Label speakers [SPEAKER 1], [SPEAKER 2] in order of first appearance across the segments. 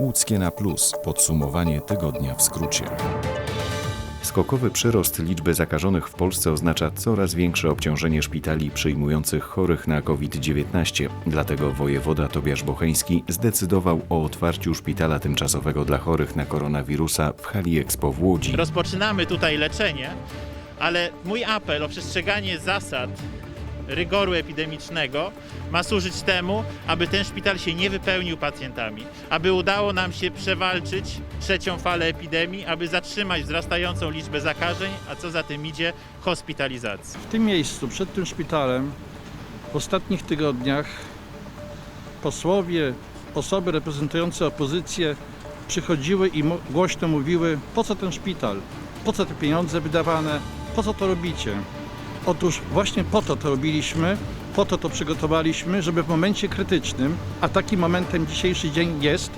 [SPEAKER 1] Łódzkie na plus. Podsumowanie tygodnia w skrócie. Skokowy przyrost liczby zakażonych w Polsce oznacza coraz większe obciążenie szpitali przyjmujących chorych na COVID-19. Dlatego wojewoda Tobiasz Bocheński zdecydował o otwarciu szpitala tymczasowego dla chorych na koronawirusa w hali Expo w Łodzi.
[SPEAKER 2] Rozpoczynamy tutaj leczenie, ale mój apel o przestrzeganie zasad rygoru epidemicznego ma służyć temu, aby ten szpital się nie wypełnił pacjentami, aby udało nam się przewalczyć trzecią falę epidemii, aby zatrzymać wzrastającą liczbę zakażeń, a co za tym idzie, hospitalizacji.
[SPEAKER 3] W tym miejscu, przed tym szpitalem, w ostatnich tygodniach posłowie, osoby reprezentujące opozycję przychodziły i głośno mówiły, po co ten szpital, po co te pieniądze wydawane, po co to robicie. Otóż właśnie po to to robiliśmy, po to to przygotowaliśmy, żeby w momencie krytycznym, a takim momentem dzisiejszy dzień jest,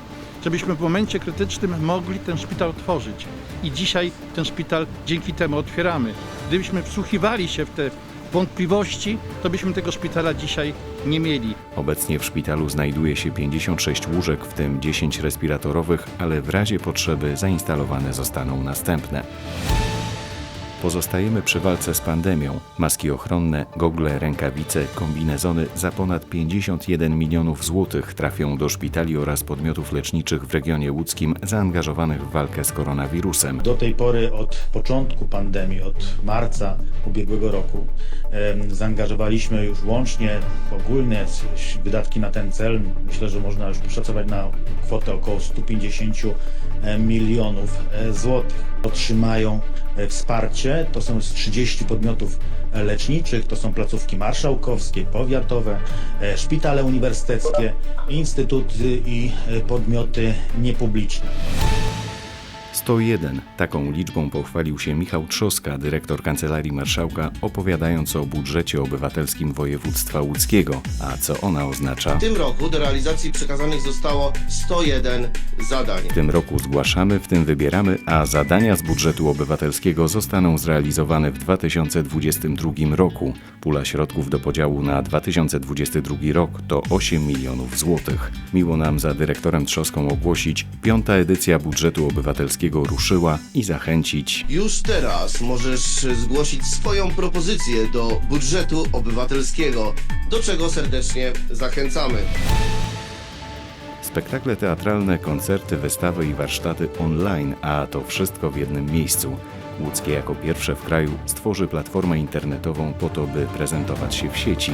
[SPEAKER 3] żebyśmy w momencie krytycznym mogli ten szpital otworzyć. I dzisiaj ten szpital dzięki temu otwieramy. Gdybyśmy wsłuchiwali się w te wątpliwości, to byśmy tego szpitala dzisiaj nie mieli.
[SPEAKER 1] Obecnie w szpitalu znajduje się 56 łóżek, w tym 10 respiratorowych, ale w razie potrzeby zainstalowane zostaną następne. Pozostajemy przy walce z pandemią. Maski ochronne, gogle, rękawice, kombinezony za ponad 51 milionów złotych trafią do szpitali oraz podmiotów leczniczych w regionie łódzkim zaangażowanych w walkę z koronawirusem.
[SPEAKER 4] Do tej pory od początku pandemii, od marca ubiegłego roku, zaangażowaliśmy już łącznie ogólne wydatki na ten cel. Myślę, że można już szacować na kwotę około 150 milionów e, złotych. Otrzymają wsparcie, to są z 30 podmiotów e, leczniczych, to są placówki marszałkowskie, powiatowe, e, szpitale uniwersyteckie, instytuty i e, podmioty niepubliczne.
[SPEAKER 1] 101. Taką liczbą pochwalił się Michał Trzoska, dyrektor Kancelarii Marszałka, opowiadając o budżecie obywatelskim województwa łódzkiego. A co ona oznacza?
[SPEAKER 5] W tym roku do realizacji przekazanych zostało 101 zadań.
[SPEAKER 1] W tym roku zgłaszamy, w tym wybieramy, a zadania z budżetu obywatelskiego zostaną zrealizowane w 2022 roku. Pula środków do podziału na 2022 rok to 8 milionów złotych. Miło nam za dyrektorem Trzoską ogłosić, piąta edycja budżetu obywatelskiego ruszyła i zachęcić
[SPEAKER 5] Już teraz możesz zgłosić swoją propozycję do budżetu obywatelskiego, do czego serdecznie zachęcamy.
[SPEAKER 1] Spektakle teatralne, koncerty, wystawy i warsztaty online, a to wszystko w jednym miejscu. Łódzkie jako pierwsze w kraju stworzy platformę internetową po to, by prezentować się w sieci.